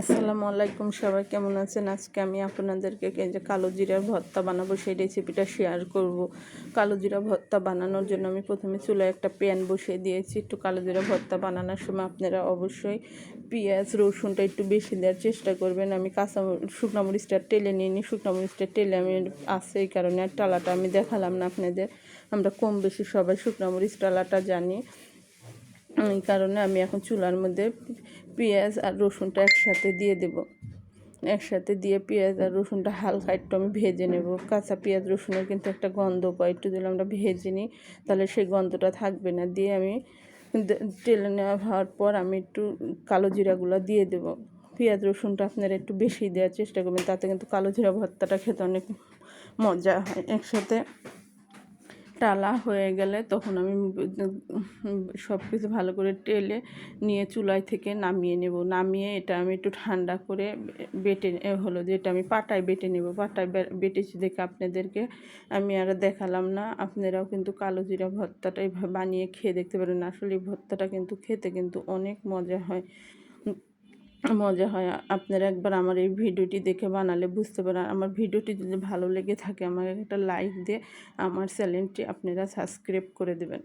আসসালামু আলাইকুম, সবাই কেমন আছেন? আজকে আমি আপনাদেরকে যে কালো জিরার ভর্তা বানাবো, সেই রেসিপিটা শেয়ার করব। কালো জিরা ভর্তা বানানোর জন্য আমি প্রথমে চুলায় একটা প্যান বসিয়ে দিয়েছি। একটু কালো জিরা ভর্তা বানানোর সময় আপনারা অবশ্যই পেঁয়াজ, রসুনটা একটু বেশি দেওয়ার চেষ্টা করবেন। আমি কাঁচা শুকনো মরিচটা টেলে নিয়ে নিই শুকনো মরিচটা টেলে আমি আছে এই কারণে আর টালাটা আমি দেখালাম না আপনাদের। আমরা কম বেশি সবাই শুকনো মরিচ, টালাটা জানি। এই কারণে আমি এখন চুলার মধ্যে পেঁয়াজ আর রসুনটা একসাথে দিয়ে দেব। একসাথে দিয়ে পেঁয়াজ আর রসুনটা হালকা একটু আমি ভেজে নেব। কাঁচা পেঁয়াজ, রসুনের কিন্তু একটা গন্ধ পাই একটু দিলে আমরা ভেজে নিই, তাহলে সেই গন্ধটা থাকবে না। দিয়ে আমি তেলে নেওয়া হওয়ার পর আমি একটু কালো জিরাগুলো দিয়ে দেবো। পেঁয়াজ, রসুনটা আপনারা একটু বেশি দেওয়ার চেষ্টা করবেন, তাতে কিন্তু কালো জিরা ভর্তাটা খেতে অনেক মজা হয় একসাথে। টালা হয়ে গেলে তখন আমি সব কিছু ভালো করে টেলে নিয়ে চুলায় থেকে নামিয়ে নেব। নামিয়ে এটা আমি একটু ঠান্ডা করে বেটে হলো যে এটা আমি পাটায় বেটে নেব। পাটায় বেটেছি দেখে আপনাদেরকে আমি আর দেখালাম না। আপনারাও কিন্তু কালো জিরা ভর্তাটা এইভাবে বানিয়ে খেয়ে দেখতে পারেন। আসলে ভর্তাটা কিন্তু খেতে কিন্তু অনেক মজা হয়। মজা হয়। আপনারা একবার আমার এই ভিডিওটি দেখে বানালে বুঝতে পারেন। আমার ভিডিওটি যদি ভালো লেগে থাকে, আমাকে একটা লাইক দিয়ে আমার চ্যানেলটি আপনারা সাবস্ক্রাইব করে দেবেন।